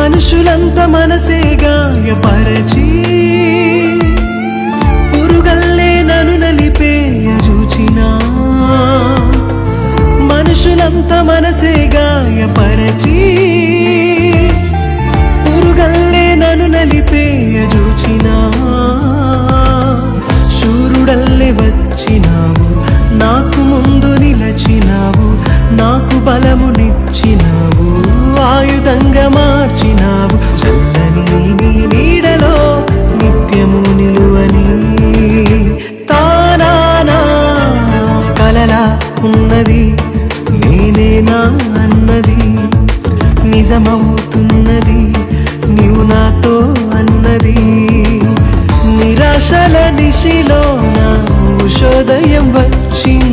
మనుషులంత మనసే గాయపరచి పురుగల్లే నను నలిపేయ చూచినా. మనుషులంత మనసే గాయపరచి పురుగల్లే నను నలిపేయ చూచినా. శూరుడల్లే వచ్చినావు నాకు ముందు నిలచినావు నాకు బలము నాకున్నది ఉన్నది నేనేనా అన్నది. నిజమవుతున్నది నీవు నాతో అన్నది. నిరాశల దిశలో నా ఉషోదయం వచ్చింది.